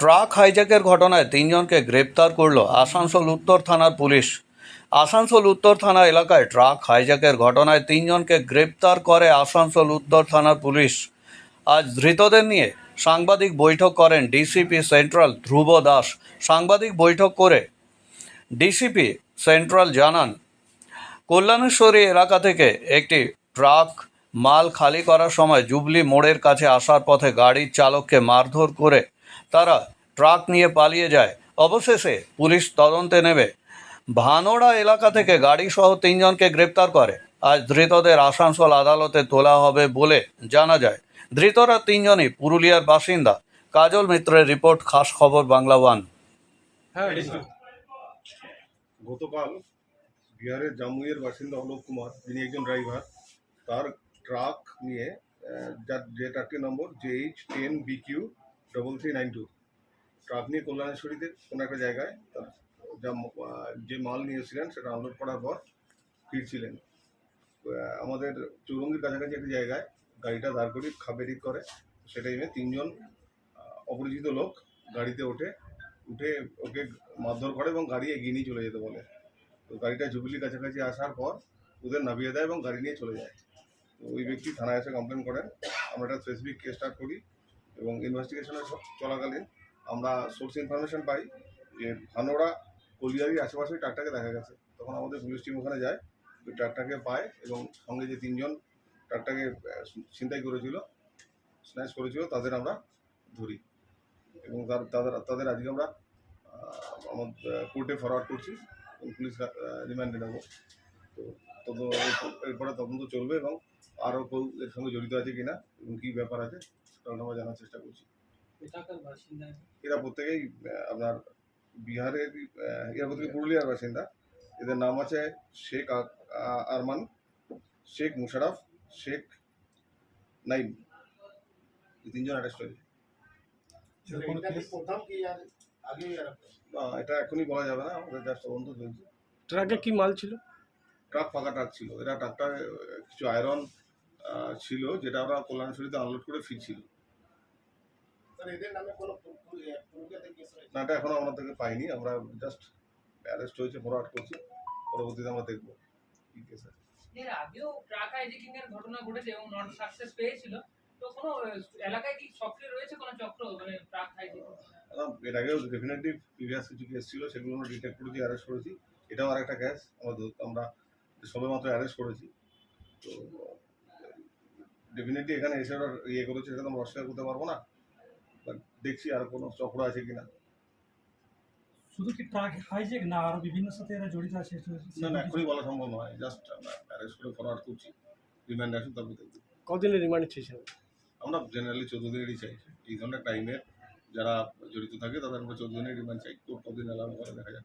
Truck হাইজ্যাকের ঘটনায় তিনজনকে গ্রেপ্তার করল আসানসোল উত্তর থানার পুলিশ। আসানসোল উত্তর থানা এলাকায় ট্রাক হাইজ্যাকের ঘটনায় তিনজনকে গ্রেপ্তার করে আসানসোল উত্তর থানার পুলিশ। আজ ধৃতদের নিয়ে সাংবাদিক বৈঠক করেন ডিসিপি সেন্ট্রাল ধ্রুব দাস। সাংবাদিক বৈঠক করে ডিসিপি সেন্ট্রাল জানান, কল্যাণেশ্বরী এলাকা থেকে একটি ট্রাক মাল খালি করার সময় জুবলি মোড়ের কাছে আসার পথে গাড়ির চালককে মারধর করে তারা ট্রাক নিয়ে পালিয়ে যায়। অবশেষে পুলিশ তদন্তে নেবে ভানোড়া এলাকা থেকে গাড়িসহ তিনজনকে গ্রেপ্তার করে। আজ ধৃতদের আসানসোল আদালতে তোলা হবে বলে জানা যায়। ধৃতরা তিনজনই পুরুলিয়ার বাসিন্দা। কাজল মিত্রের রিপোর্ট খাস খবর বাংলা ওয়ান। হ্যাঁ গতকাল বিহারের জামুইয়ের বাসিন্দা অলোক কুমার যিনি একজন ড্রাইভার তার ট্রাক নিয়ে যার যে ট্রাকটির নম্বর J H ten B Q double three nine two তো আপনি কল্যাণেশ্বরীতে কোনো একটা জায়গায় যা যে মাল নিয়েছিলেন সেটা আনলোড করার পর ফিরছিলেন। আমাদের চৌরঙ্গির কাছাকাছি একটা জায়গায় গাড়িটা দাঁড় করি খাবেরিক করে, সেটা এনে তিনজন অপরিচিত লোক গাড়িতে ওঠে, উঠে ওকে মারধর করে এবং গাড়ি এগিয়ে নিয়ে চলে যেতে বলে। তো গাড়িটা জুবিলির কাছাকাছি আসার পর ওদের নামিয়ে দেয় এবং গাড়ি নিয়ে চলে যায়। তো ওই ব্যক্তি থানায় এসে কমপ্লেন করেন। আমরা একটা স্পেসিফিক কেস স্টার্ট করি। এবং ইনভেস্টিগেশনের চলাকালীন আমরা সোর্স ইনফরমেশন পাই যে ভানোড়া কলিয়ারির আশেপাশে ট্রাকটাকে দেখা গেছে। তখন আমাদের পুলিশ টিম ওখানে যায়, ওই ট্রাকটাকে পায় এবং সঙ্গে যে তিনজন ট্রাকটাকে ছিনতাই করেছিল স্ন্যাচ করেছিল, তাদের আমরা ধরি। এবং তার, তাদের তাদের আজকে আমরা আমার কোর্টে ফরওয়ার্ড করছি পুলিশ রিমান্ডে নেব। তো তদ এরপরে তদন্ত চলবে এবং আরও কেউ এর সঙ্গে জড়িত আছে কিনা এবং কী ব্যাপার আছে আমরা জানার চেষ্টা করছি। এরা প্রত্যেকেই আপনার বিহারের এরা প্রত্যেকে পুরুলিয়ার বাসিন্দা। এদের নাম আছে শেখ আরমান শেখ মুশারফ শেখ নাইম। এই তিনজন অ্যারেস্ট হয়েছে। না, এটা এখনই বলা যাবে না আমাদের যা তদন্ত চলছে। ট্রাকে কি মাল ছিল? ট্রাক ফাঁকা ট্রাক ছিল। এরা ট্রাকটা কিছু আয়রন ছিল যেটা ওরা কল্যাণশ্বরীতে আনলোড করে ফিরছিল না এটা এখনও আমরা থেকে পাইনি। আমরা জাস্ট অ্যারেস্ট হয়েছে ফরওয়ার্ড করছি। পরবর্তীতে আমরা দেখব কি কেস আছে। এর আগেও ট্রাক এর ঘটনা ঘটেছে এবং নট সাকসেস পেয়েছিল। তো কোনো এলাকায় কি সক্রিয় রয়েছে কোনো চক্র মানে ট্রাক এর আগেও ডেফিনেটলি প্রিভিয়াস কিছু কেস ছিল সেগুলো আমরা ডিটেক্ট করেছি অ্যারেস্ট করেছি। এটাও আর একটা কেস আমরা আমরা সবে মাত্র অ্যারেস্ট করেছি। তো ডেফিনেটলি এখানে এসে ওরা ইয়ে করেছে সেটা তো আমরা অস্বীকার করতে পারব না। দেখছি আর কোনো চক্র আছে কিনা। শুধু কি ট্রাক হাইজেক না আরও বিভিন্ন সাথে এরা জড়িত আছে? না না এখনই বলা সম্ভব নয়। জাস্ট আমরা অ্যারেস্ট করে ফরওয়ার্ড করছি। রিমান্ড আসুন তারপর দেখব। কদিনের রিমান্ড চেয়েছেন আমরা জেনারেলি চোদ্দ দিনেরই চাই। এই ধরনের টাইমে যারা জড়িত থাকে তাদের আমরা চোদ্দ দিনের রিমান্ড চাই। কোর্ট কতদিন অ্যালাউ করে দেখা যাক।